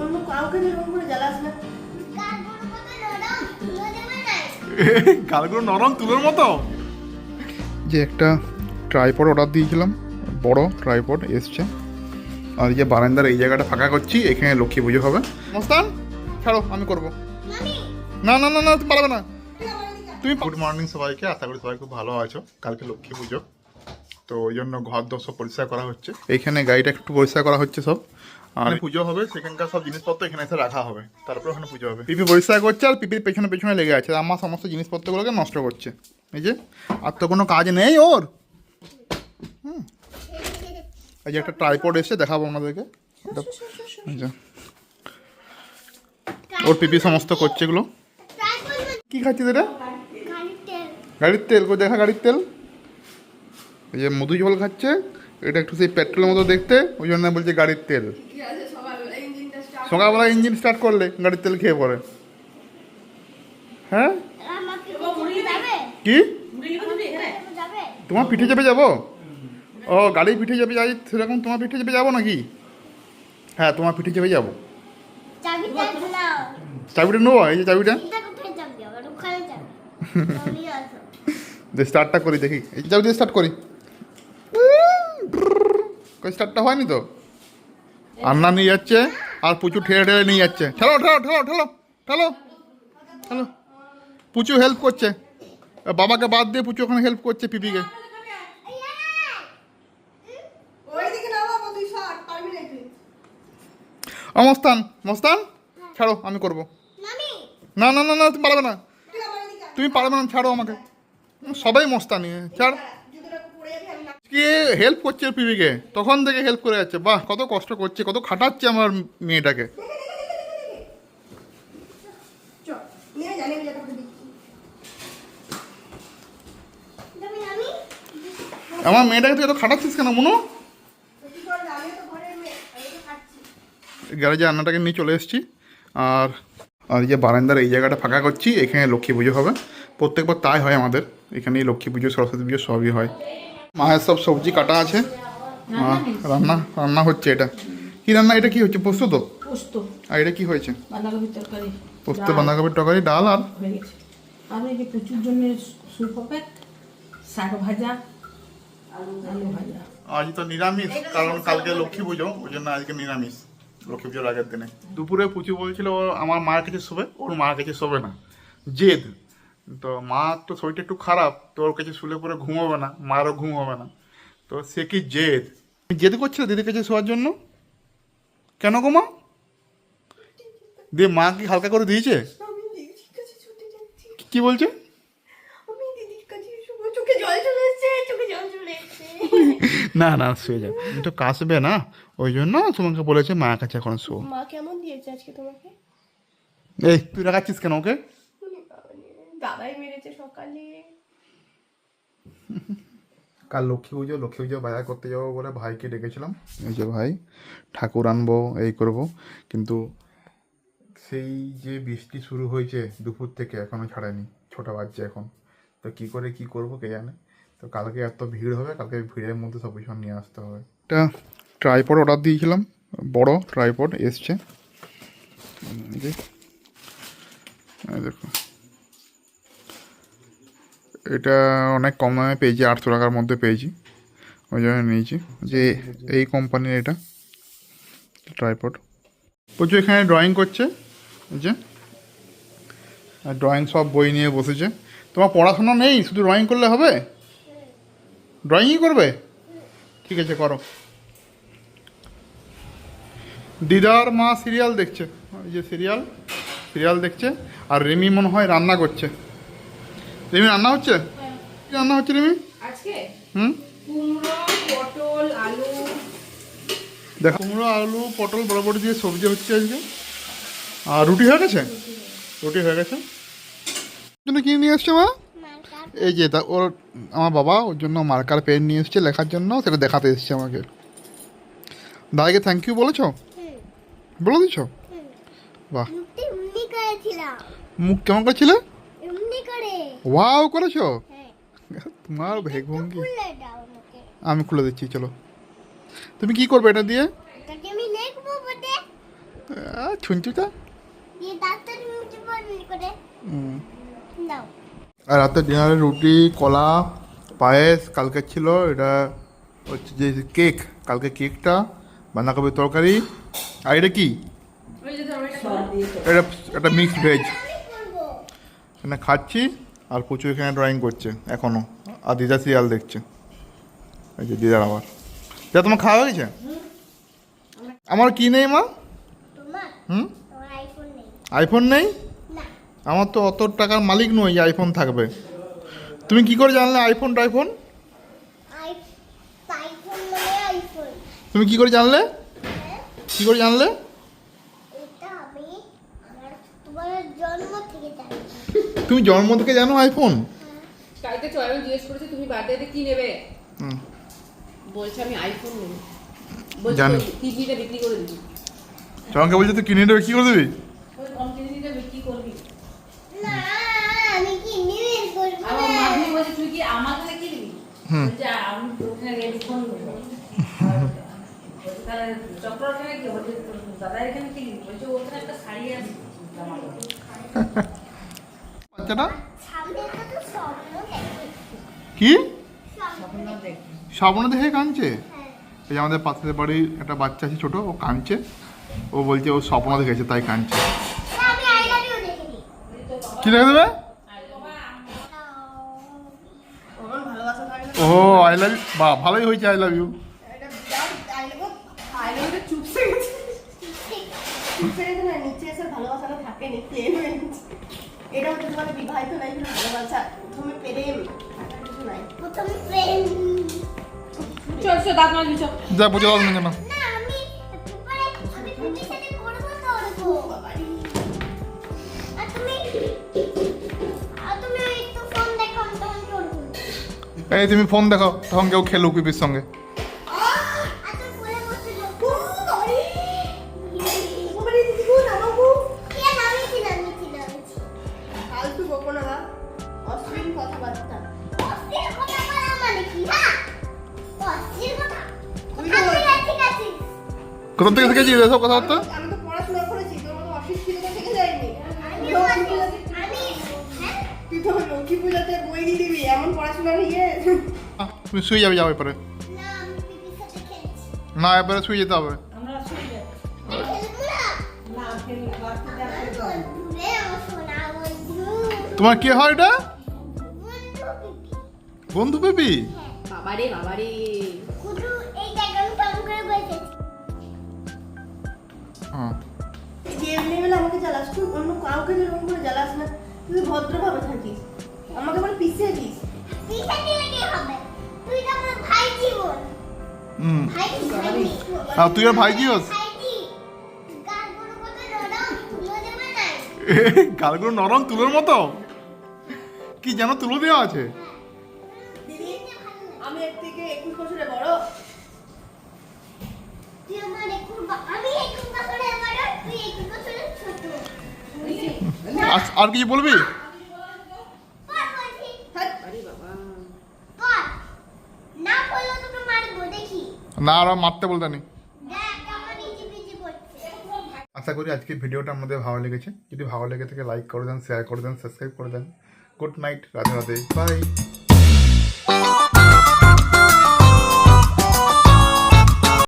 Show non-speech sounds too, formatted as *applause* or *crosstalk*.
অন্য কাউকে যেরকম করে জ্বালাস না। *laughs* গালগুলো নরম তুলোর মতো? যে একটা ট্রাইপড অর্ডার দিয়েছিলাম বড় ট্রাইপড এসছে। আর যে বারান্দার এই জায়গাটা ফাঁকা করছি এখানে লক্ষ্মী পুজো হবে। মস্তান ছাড়ো আমি করব। না না না না তুমি পারবে না। তুমি গুড মর্নিং সবাইকে আশা করি সবাই খুব ভালো আছো। কালকে লক্ষ্মী পুজো। তো ওই জন্য ঘর দর সব পরিষ্কার করা হচ্ছে। এইখানে গাড়িটা একটু পরিষ্কার করা হচ্ছে সব। আর পুজো হবে সেখানকার সব জিনিসপত্র এখানে এসে রাখা হবে। তারপর ওখানে পুজো হবে। পিপি পরিষ্কার করছে আর পিপির পেছনে পেছনে লেগে আছে আমার সমস্ত জিনিসপত্রগুলোকে নষ্ট করছে। এই যে আর তো কোনো কাজ নেই ওর? হুম। এই যে একটা ট্রাইপড এসে দেখাবো আপনাদেরকে। এটা- ওর পিপি সমস্ত করছে এগুলো। কি খাচ্ছিস এটা? গাড়ির তেল। কই দেখা গাড়ির তেল? এই যে মধু জল খাচ্ছে এটা একটু সেই পেট্রোলের মতো দেখতে ওই জন্য বলছে গাড়ির তেল। সকালবেলা ইঞ্জিন স্টার্ট করলে গাড়ির তেল খেয়ে পড়ে। হ্যাঁ? কি? তোমার পিঠে চেপে যাব? ও, গাড়ি পিঠে চেপে যাই, সেরকম তোমার পিঠে চেপে যাব নাকি? হ্যাঁ তোমার পিঠে চেপে যাব। চাবিটা নেব? এই যে চাবিটা। স্টার্টটা করি দেখি। এই চাবি দিয়ে স্টার্ট করি। স্টার্টটা হয়নি তো? আন্না নিয়ে যাচ্ছে। আর পুচু ঠেলে ঠেলে নিয়ে যাচ্ছে। ঠেলো ঠেলো ঠেলো ঠেলো ঠেলো ঠেলো। পুচু হেল্প করছে। বাবাকে বাদ দিয়ে পুচু ওখানে হেল্প করছে পিপিকে। ওইদিকে না বাবা তুই সর পারবি না তুই ও মস্তান? ছাড়ো, আমি করব। না না না না, তুমি পারবে না। তুমি পারবে না, ছাড়ো আমাকে। সবাই মস্তানি, ছাড় জুতোটা পরে যাবি আমি না কে হেল্প করছে পিপিকে তখন থেকে হেল্প করে যাচ্ছে। বাহ কত কষ্ট করছে কত খাটাচ্ছে আমার মেয়েটাকে। আমার মেয়েটাকে তুই এত খাটাচ্ছিস কেন মনো? গ্যারেজে রান্নাটাকে নিয়ে চলে এসেছি। আর আর এই যে বারান্দার এই জায়গাটা ফাঁকা করছি এখানে লক্ষ্মী পুজো হবে। প্রত্যেকবার তাই হয় আমাদের। এখানেই লক্ষ্মী পুজো সরস্বতী পুজো সবই হয়। মায়ের সব সবজি কাটা আছে। মা রান্না রান্না হচ্ছে এটা। কি রান্না? এটা কি হচ্ছে? পোস্ত তো? পোস্ত। আর এটা কি হয়েছে? বাঁধাকপির তরকারি। পোস্ত বাঁধাকপির তরকারি ডাল আর? আর এই যে প্রচুর জন্য স্যুপ হবে শাক ভাজা আলু আলু ভাজা। আজ তো নিরামিষ কারণ কালকে লক্ষ্মী পুজো ওই জন্য আজকে নিরামিষ লক্ষ্মী পুজোর আগের দিনে। দুপুরে পুচু বলছিল ও আমার মায়ের কাছে শোবে ওর মার কাছে শোবে না। জেদ। তো মা তো শরীরটা একটু খারাপ তো ওর কাছে শুলে পরে ঘুম হবে না মারও ঘুম হবে না। তো সে কি জেদ? জেদ করছিল দিদির কাছে শোয়ার জন্য? কেন গো মা? দিয়ে মা কি হালকা করে দিয়েছে? কি বলছে? না না শুয়ে যাও। তুমি তো কাশবে না ওই জন্য তোমাকে বলেছে মায়ের কাছে এখন শো। মা কেমন দিয়েছে আজকে তোমাকে? এই তুই রাখাচ্ছিস কেন ওকে? দাদাই মেরেছে সকালে। কাল লক্ষ্মী পুজো লক্ষ্মী পুজো বাজার করতে যাব বলে ভাইকে ডেকেছিলাম। এই যে ভাই ঠাকুর আনব এই করব। কিন্তু সেই যে বৃষ্টি শুরু হয়েছে দুপুর থেকে এখনও ছাড়েনি ছোটো বাচ্চা এখন। তো কি করে কি করব কে জানে? তো কালকে এত ভিড় হবে কালকে ভিড়ের মধ্যে সব কিছু নিয়ে আসতে হবে। একটা ট্রাইপড অর্ডার দিয়েছিলাম বড় ট্রাইপড এসছে। দেখো। এটা অনেক কম দামে পেয়েছি, আটশো টাকার মধ্যে পেয়েছি। ওই জন্য নিয়েছি। যে এই কোম্পানির এটা ট্রাইপড প্রচুর এখানে ড্রয়িং করছে যে। ড্রয়িং সব বই নিয়ে বসেছে। তোমার পড়াশোনা নেই? শুধু ড্রয়িং করলে হবে? ড্রয়িংই করবে? ঠিক আছে, করো। দিদার মা সিরিয়াল দেখছে। ওই যে সিরিয়াল সিরিয়াল দেখছে। আর রিমি মনে হয় রান্না করছে। রিমি রান্না হচ্ছে? কি রান্না হচ্ছে রিমি? আজকে? হুম? কুমড়ো পটল আলু। দেখো কুমড়ো আলু পটল বড়বড়ি দিয়ে সবজি হচ্ছে আজকে। আর রুটি হয়ে গেছে? রুটি হয়ে গেছে? জন্য কি নিয়ে এসছে মা? এই যে তা ওর আমার বাবা ওর জন্য মার্কার পেন নিয়ে এসছে লেখার জন্য সেটা দেখাতে এসছে আমাকে। দাদাকে থ্যাংক ইউ বলেছ? বলে দিচ্ছ বাহ। মুখ কেমন করেছিলে? ওয়াও করেছ? হ্যাঁ। তোমার দাও আমাকে। আমি খুলে দিচ্ছি চলো। তুমি কি করবে এটা দিয়ে? দাও। আর রাতে ডিনারে রুটি কলা পায়েস কালকে ছিল এটা হচ্ছে যে কেক। কালকে কেকটা বাঁধাকপির তরকারি। আর এটা কি। এটা একটা মিক্সড ভেজ এখানে খাচ্ছি আর প্রচুর এখানে ড্রয়িং করছে এখনও আর দিদা সিরিয়াল দেখছে। এই যে দিদার আবার। যা তোমার খাওয়া হয়ে গেছে আমার কি নেই মা? হুম? আইফোন নেই। আমার তো অত টাকার মালিক নই আইফোন থাকবে। তুমি কি করে জানলে আইফোন টাইফোন আই আইফোন মানে আইফোন তুমি কি করে জানলে? হ্যাঁ? কি করে জানলে এটা আমি আমার তোমার জন্ম থেকে জানি তুমি জন্ম থেকে জানো আইফোন কালকে চয়ন জিজ্ঞেস করেছে তুমি বার্থডেতে কি নেবে? বলছে আমি আইফোন নেব। জানি। টিভিটা বিক্রি করে দিবি। চরমকে বলছে তুই কিনে দেবে কি করে দিবি? কি কি নেব। চক্র কি বলছে এখানে বলছে ওখানে একটা শাড়ি আছে। বাচ্চাটা কি? স্বপ্ন দেখ স্বপ্ন দেখে কাঁদছে? হ্যাঁ। এই আমাদের পাশের বাড়ির একটা বাচ্চা আছে ছোট ও কাঁদছে। ও বলছে ও স্বপ্ন দেখেছে তাই কাঁদছে। তা আমি আই লাভ ইউ দেখিনি। কি দেখে দেবে? ও আই লাভ ইউ বা ভালোই হয়েছে আই লাভ ইউ এটা বিরাট আইলেগো আইলেগো চুপসে গেছে চুপসে গেছে না নিচে এসে ভালোবাসাটা থাকেনি প্লেন হয়ে গেছে এটা হচ্ছে তোমার বিবাহিত নাই ভালোবাসা প্রথমে প্রেম। কিছু নাই। প্রথমে ফ্রেন্ড চল চল দাঁত মারবি চল। যা বুঝে পারবেন না না আমি পরে আমি তুমি সাথে পড়ব তো ওরকম বাবারি আর তুমি আর তুমি একটু ফোন দেখো তখন এই তুমি ফোন দেখো তখন কেউ খেলো পিপির সঙ্গে। কোথা থেকে শিখেছি এসব কথাবার্তা? আমি তো পড়াশোনা করেছি তোর মতো অশিক্ষিততা থেকে আমি হ্যাঁ? তুই তো লক্ষ্মী পূজাতে বই দিয়ে দিবি এমন পড়াশোনা নিয়ে তুমি শুয়ে যাবে এরপরে না শুয়ে যেতে হবে। তোমার কে হয় এটা? বন্ধু পিপি। বন্ধু বেবি বাবারে বাবারে। যে এমনি বেলা আমাকে জ্বালাস তুই অন্য কাউকে যেরকম করে জ্বালাস না তুই ভদ্রভাবে থাকিস। আমাকে বলে পিছিয়ে দিস। পিছা দিলে কি হবে? তুই তো আমার ভাই জীবন হুম। ভাই ভাই আর তুই আর নাই গালগুলো নরম তুলোর মতো? কি যেন তুলো দেওয়া আছে? লাগে। আমি এর থেকে একুশ বছরে বড় তুই আমার একুশ বা- আমি একুশ বছরের বড় তুই একুশ বছরের ছোট আর- আর কিছু বলবি? না আর মারতে বলতে নেই। আশা করি আজকের ভিডিওটা আমাদের ভালো লেগেছে। যদি ভালো লেগে থাকে লাইক করে দেন শেয়ার করে দেন সাবস্ক্রাইব করে দেন। Good night Radhe Radhe bye